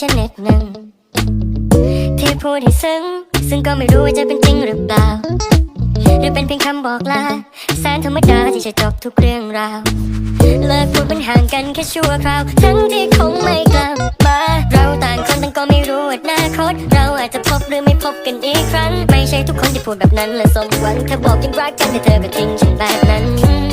ฉันนิดหนึ่งที่พูดให้ซึ้ง ซึ่งก็ไม่รู้ว่าจะเป็นจริงหรือเปล่า หรือเป็นเพียงคำบอกลาแสนธรรมดาที่จะจบทุกเรื่องราว เลิกพูดมันห่างกันแค่ชั่วคราว ทั้งที่คงไม่กลับมา เราต่างคนต่างก็ไม่รู้อนาคต เราอาจจะพบหรือไม่พบกันอีกครั้ง ไม่ใช่ทุกคนที่พูดแบบนั้นและสมหวังเธอบอกยังรักกันแต่เธอก็ทิ้งฉันแบบนั้น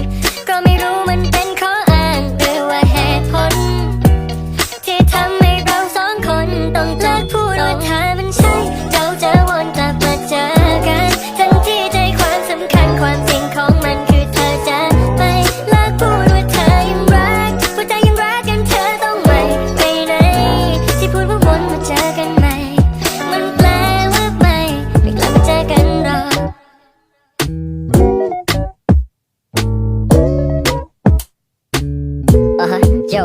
โย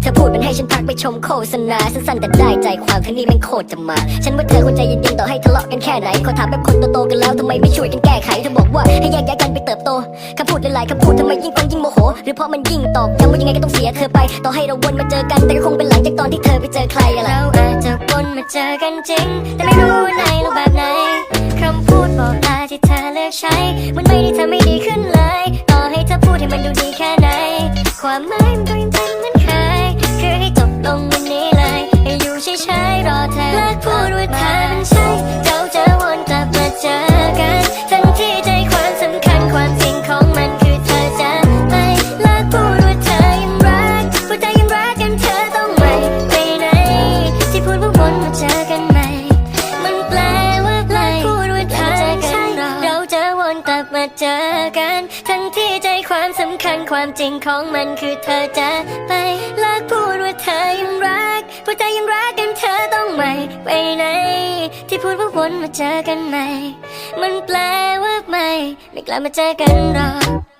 เธอพูดมันให้ฉันพักไปชมโฆษณาสั้นๆแต่ได้ใจความทั้งนี้แม่งโคตรจะมา ฉันว่าเธอควรใจเย็นๆต่อให้ทะเลาะกันแค่ไหนขอถามแบบคนโตๆกันแล้วทำไมไม่ช่วยกันแก้ไขเธอบอกว่าให้แยกย้ายกันไปเติบโตคำพูดหลายๆคำพูดทำไมยิ่งฟังยิ่งโมโห หรือเพราะมันยิ่งตอกย้ำว่ายังไงก็ต้องเสียเธอไป ต่อให้เราวนมาเจอกันแต่ก็คงเป็นหลังจากตอนที่เธอไปเจอใครอะเราอาจจะวนมาเจอกันจริง แต่ไม่รู้ในรูปแบบไหนคำพูดบอกลาที่เธอเลือกใช้ มันไม่ได้ทำให้ดีขึ้นเลย ต่อให้เธอพูดให้มันดูดีแค่ไหน ความหมายมันก็ยังเป็นเหมือนเคยคือให้จบลงวันนี้เลย ให้อยู่เฉยๆรอเธอและพูดว่าเธอเป็น เจอกัน ทั้งที่ใจความสำคัญความจริงของมันคือเธอจะไปเลิกพูดว่าเธอยังรักว่าใจยังรักกันเธอต้องไม่ไปไหน ที่พูดว่าวนมาเจอกันใหม่ มันแปลว่าไม่ไม่กลับมาเจอกันหรอก